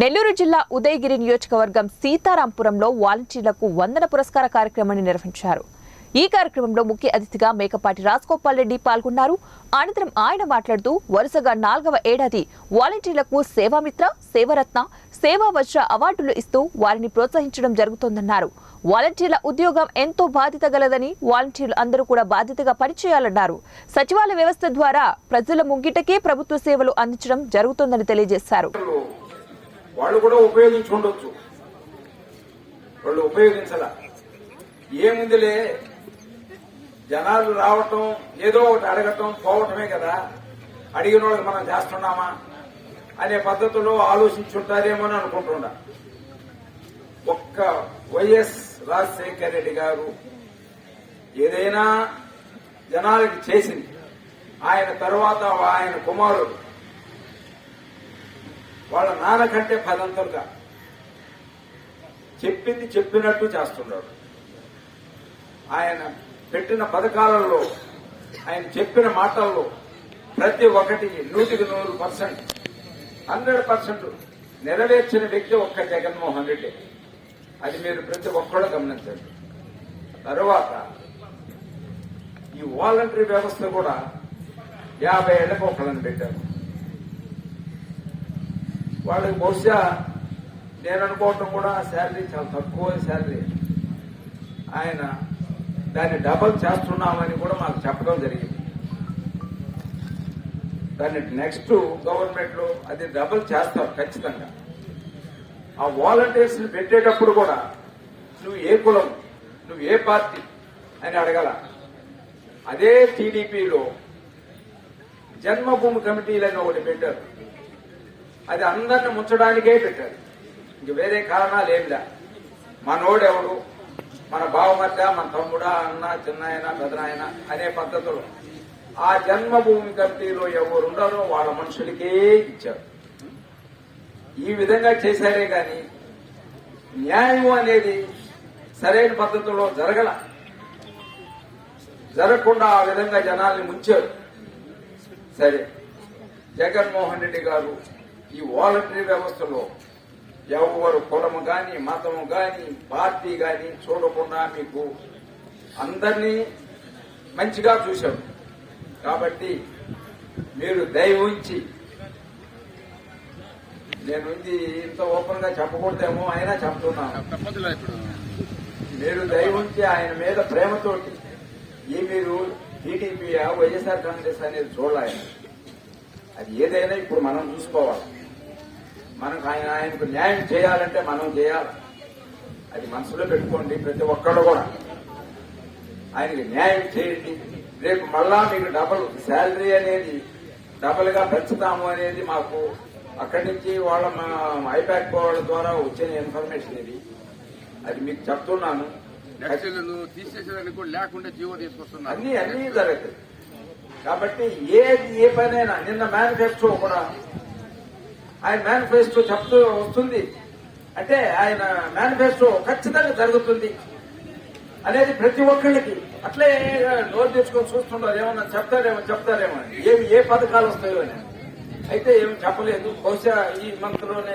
నెల్లూరు జిల్లా ఉదయగిరి నియోజకవర్గం సీతారాంపురంలో వాలంటీర్లకు వందన పురస్కార కార్యక్రమాన్ని నిర్వహించారు. ఈ కార్యక్రమంలో ముఖ్య అతిథిగా మేకపాటి రాజగోపాల్ రెడ్డి పాల్గొన్నారు. అనంతరం ఆయన మాట్లాడుతూ వరుసగా నాలుగవ ఏడాది వాలంటీర్లకు సేవామిత్ర సేవరత్న సేవా వజ్ర అవార్డులు ఇస్తూ వారిని ప్రోత్సహించడం జరుగుతోందన్నారు. వాలంటీర్ల ఉద్యోగం ఎంతో బాధ్యత గలదని వాలంటీర్లు అందరూ కూడా బాధ్యతగా పనిచేయాలన్నారు. సచివాలయ వ్యవస్థ ద్వారా ప్రజల ముంగిటకే ప్రభుత్వ సేవలు అందించడం జరుగుతోందని తెలియజేశారు. వాళ్ళు కూడా ఉపయోగించి ఉండొచ్చు వాళ్ళు ఉపయోగించాల. ఏముందిలే? జనాలు రావటం ఏదో ఒకటి అడగటం పోవటమే కదా. అడిగిన వాళ్ళకి మనం చేస్తున్నామా? అనే పద్ధతిలో ఆలోచించుంటారేమో అని అనుకుంటున్నా. ఒక్క వైఎస్ రాజశేఖర రెడ్డి గారు ఏదైనా జనాలకి చేసింది. ఆయన తర్వాత ఆయన కుమారుడు వాళ్ళ నాన్న కంటే పదంతలుగా చెప్పింది చెప్పినట్టు చేస్తున్నాడు. ఆయన పెట్టిన పథకాలలో ఆయన చెప్పిన మాటల్లో ప్రతి ఒక్కటి నూటికి నూరు పర్సెంట్ హండ్రెడ్ పర్సెంట్ నెరవేర్చిన వ్యక్తి ఒక్క జగన్మోహన్ రెడ్డి. అది మీరు ప్రతి ఒక్కరు గమనించండి. తరువాత ఈ వాలంటరీ వ్యవస్థ కూడా యాభై ఏళ్ళకు ఒకళ్ళని పెట్టారు. వాళ్ళకి బహుశా నేను అనుకోవటం కూడా శాలరీ చాలా తక్కువ శాలరీ. ఆయన దాన్ని డబల్ చేస్తున్నామని కూడా మాకు చెప్పడం జరిగింది. దాన్ని నెక్స్ట్ గవర్నమెంట్లో అది డబల్ చేస్తారు ఖచ్చితంగా. ఆ వాలంటీర్స్ని పెట్టేటప్పుడు కూడా నువ్వు ఏ కులం నువ్వు ఏ పార్టీ అని అడగల. అదే టీడీపీలో జన్మభూమి కమిటీలని ఒకటి పెట్టారు. అది అందరిని ముంచడానికే పెట్టారు. ఇంక వేరే కారణాలు ఏమిలా మనోడెవడు? మన బావమద్ద మన తమ్ముడా అన్న చిన్నాయన పెదనాయన అనే పద్ధతిలో. ఆ జన్మభూమి కమిటీలో ఎవరుండరో వాళ్ళ మనుషులకే ఇచ్చారు. ఈ విధంగా చేశారే గాని న్యాయం అనేది సరైన పద్ధతిలో జరగల. జరగకుండా ఆ విధంగా జనాల్ని ముంచారు. సరే జగన్మోహన్ రెడ్డి గారు ఈ వాలంటరీ వ్యవస్థలో ఎవరు కులము గాని మతము గాని పార్టీ గాని చూడకుండా మీకు అందరినీ మంచిగా చూశారు. కాబట్టి మీరు దయ ఉంచి నేను ఇది ఇంత ఓపెన్గా చెప్పకూడదేమో అయినా చెప్తున్నాను. మీరు దయ ఉంచి ఆయన మీద ప్రేమతోటి ఈ మీరు టీడీపీ వైఎస్ఆర్ కాంగ్రెస్ అనేది చూడాలి. అది ఏదైనా ఇప్పుడు మనం చూసుకోవాలి. మనకు ఆయన ఆయనకు న్యాయం చేయాలంటే మనం చేయాలి. అది మనసులో పెట్టుకోండి ప్రతి ఒక్కళ్ళు కూడా. ఆయనకి న్యాయం చేయండి. రేపు మళ్ళా మీకు డబుల్ శాలరీ అనేది డబుల్గా పెంచుతాము అనేది మాకు అక్కడి నుంచి వాళ్ళ ఐపాక్ వాళ్ళ ద్వారా వచ్చిన ఇన్ఫర్మేషన్ ఇది. అది మీకు చెప్తున్నాను. తీసేసేదానికి కూడా లేకుండా జీవో తీసుకొస్తున్నా అన్ని అన్ని జరుగుతాయి. కాబట్టి ఏది ఏ పనైనా నిన్న మేనిఫెస్టో కూడా ఆయన మేనిఫెస్టో చెప్తూ వస్తుంది. అంటే ఆయన మేనిఫెస్టో ఖచ్చితంగా జరుగుతుంది అనేది ప్రతి ఒక్కళ్ళకి. అట్లే నోరు తెచ్చుకొని చూస్తున్నారు ఏమన్నా చెప్తారేమో చెప్తారేమో అని. ఏమి ఏ పథకాలు వస్తాయో అని. అయితే ఏమి చెప్పలేదు. బహుశా ఈ మంత్లోనే